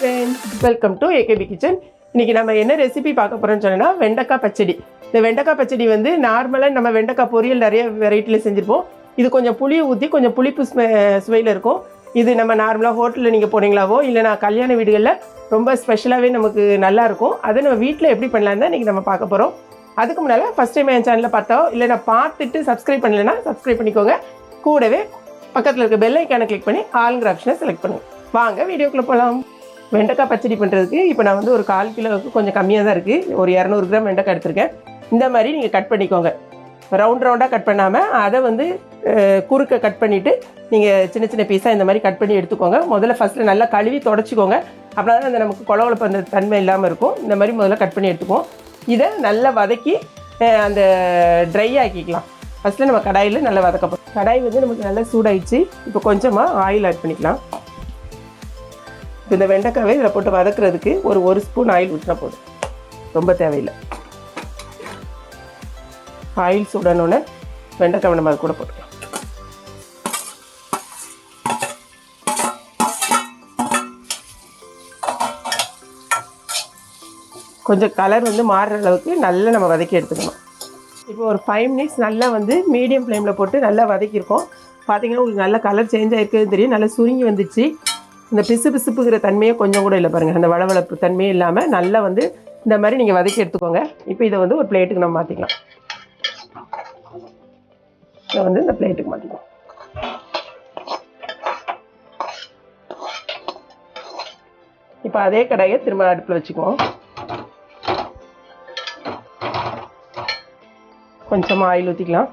friends welcome to AKP kitchen இன்றைக்கி நம்ம என்ன ரெசிபி பார்க்க போகிறோம்னு சொன்னால் வெண்டைக்காய் பச்சடி. இந்த வெண்டைக்காய் பச்சடி வந்து நார்மலாக நம்ம வெண்டைக்காய் பொரியல் நிறைய வெரைட்டியில் செஞ்சுருப்போம். இது கொஞ்சம் புளியை ஊற்றி கொஞ்சம் புளிப்பு சுவையில் இருக்கும். இது நம்ம நார்மலாக ஹோட்டலில் நீங்கள் போனீங்களாவோ இல்லை நான் கல்யாண வீடுகளில் ரொம்ப ஸ்பெஷலாகவே நமக்கு நல்லாயிருக்கும் அதை நம்ம வீட்டில் எப்படி பண்ணலான்னு தான் இன்றைக்கி நம்ம பார்க்க போகிறோம் அதுக்கு முன்னால் ஃபஸ்ட் டைம் என் சேனலில் பார்த்தா இல்லை நான் பார்த்துட்டு சப்ஸ்கிரைப் பண்ணலைன்னா சப்ஸ்கிரைப் பண்ணிக்கோங்க. கூடவே பக்கத்தில் இருக்க பெல் ஐக்கானை கிளிக் பண்ணி ஆளுங்கிற ஆப்ஷனை செலக்ட் பண்ணுங்க. வாங்க வீடியோக்குள்ளே போகலாம் வெண்டைக்காய் பச்சடி பண்ணுறதுக்கு இப்போ நான் வந்து ஒரு கால் கிலோவுக்கு கொஞ்சம் கம்மியாக தான் இருக்குது ஒரு இரநூறு கிராம் வெண்டைக்காய் எடுத்திருக்கேன். இந்த மாதிரி நீங்கள் கட் பண்ணிக்கோங்க. ரவுண்ட் ரவுண்டாக கட் பண்ணாமல் அதை வந்து குறுக்க கட் பண்ணிவிட்டு நீங்கள் சின்ன சின்ன பீஸாக இந்த மாதிரி கட் பண்ணி எடுத்துக்கோங்க. முதல்ல ஃபஸ்ட்டில் நல்லா கழுவி தொடச்சிக்கோங்க. அப்படின்னா தான் அந்த நமக்கு கொலவளப்பு அந்த தன்மை இல்லாமல் இருக்கும். இந்த மாதிரி முதல்ல கட் பண்ணி எடுத்துக்குவோம். இதை நல்லா வதக்கி அந்த ட்ரை ஆக்கிக்கலாம். ஃபஸ்ட்டில் நம்ம கடாயில் நல்லா வதக்கப்போம் கடாய் வந்து நமக்கு நல்லா சூடாயிடுச்சு. இப்போ கொஞ்சமாக ஆயில் ஆட் பண்ணிக்கலாம். இந்த வெண்டைக்காவை இதில் போட்டு வதக்குறதுக்கு ஒரு ஒரு ஸ்பூன் ஆயில் ஊற்றினா போதும். ரொம்ப தேவையில்லை. ஆயில் சூடனோடனே வெண்டைக்காவை நம்ம அது கூட போட்டுக்கலாம். கொஞ்சம் கலர் வந்து மாறுற அளவுக்கு நல்லா நம்ம வதக்கி எடுத்துக்கணும். இப்போ ஒரு ஃபைவ் மினிட்ஸ் நல்லா வந்து மீடியம் ஃப்ளேமில் போட்டு நல்லா வதக்கியிருக்கோம். பார்த்தீங்கன்னா உங்களுக்கு நல்ல கலர் சேஞ்ச் ஆகிருக்குன்னு தெரியும். நல்லா சுருங்கி வந்துச்சு. இந்த பிசு பிசுப்புங்கிற தன்மையே கொஞ்சம் கூட இல்லை பாருங்கள் அந்த வளவளப்பு தன்மையே இல்லாமல் நல்லா வந்து இந்த மாதிரி நீங்கள் வதக்கி எடுத்துக்கோங்க. இப்போ இதை வந்து ஒரு பிளேட்டுக்கு நம்ம மாற்றிக்கலாம் இதை வந்து இந்த பிளேட்டுக்கு மாற்றிக்கலாம் இப்போ அதே கடாயை திரும்ப அடுப்பில் வச்சுக்குவோம். கொஞ்சமாக ஆயில் ஊற்றிக்கலாம்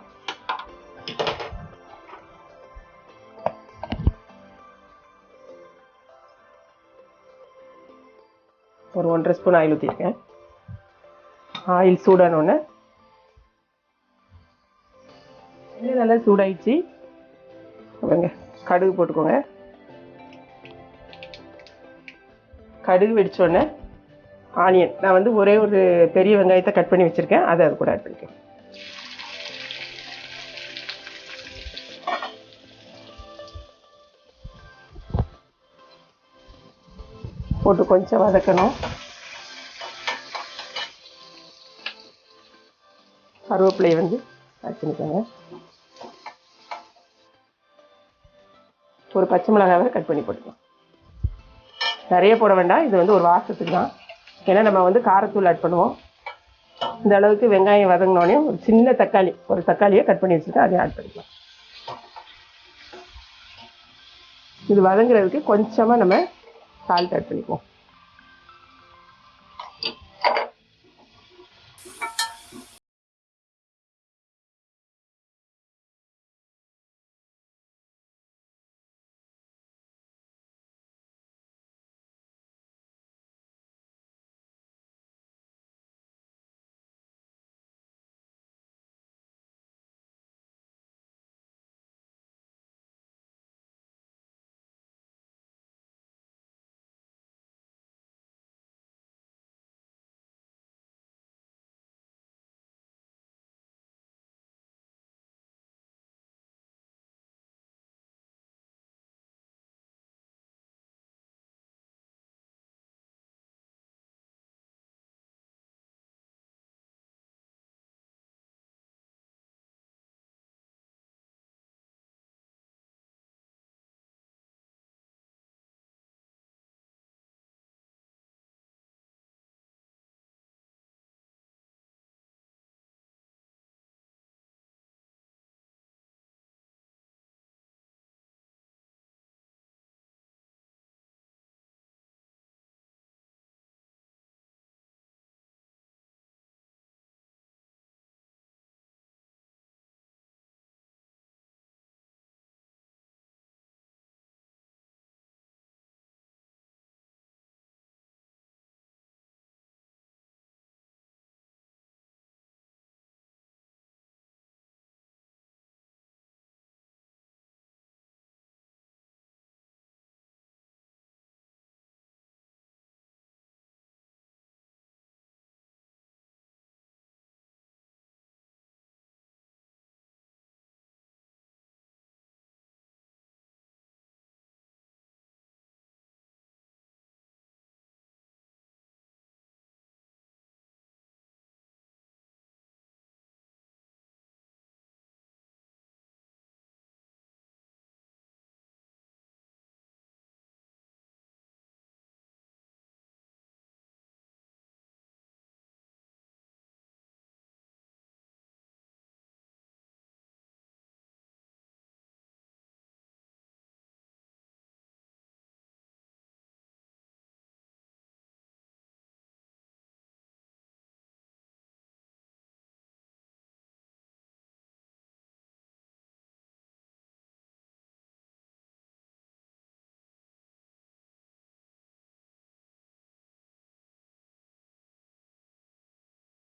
ஒரு ஒன்றரை ஸ்பூன் ஆயில் ஊற்றிருக்கேன் ஆயில் சூடானோடனே நல்லா சூடாயிடுச்சு. அப்புறங்க கடுகு போட்டுக்கோங்க. கடுகு வெடித்தோடனே ஆனியன். நான் வந்து ஒரே ஒரு பெரிய வெங்காயத்தை கட் பண்ணி வச்சுருக்கேன். அதை அது கூட ஆட் போட்டு கொஞ்சம் வதக்கணும். கருவேப்பிலையை வந்து ஆட் பண்ணிக்கோங்க. ஒரு பச்சை மிளகாவை கட் பண்ணி போட்டுக்கலாம். நிறைய போட வேண்டாம். இது வந்து ஒரு வாசத்துக்கு தான். ஏன்னா நம்ம வந்து காரத்தூள் ஆட் பண்ணுவோம். இந்த அளவுக்கு வெங்காயம் வதங்கினோடனே ஒரு சின்ன தக்காளி ஒரு தக்காளியை கட் பண்ணி வச்சுட்டு அதையும் ஆட் பண்ணிக்கலாம். இது வதங்குறதுக்கு கொஞ்சமாக நம்ம tal, tal película.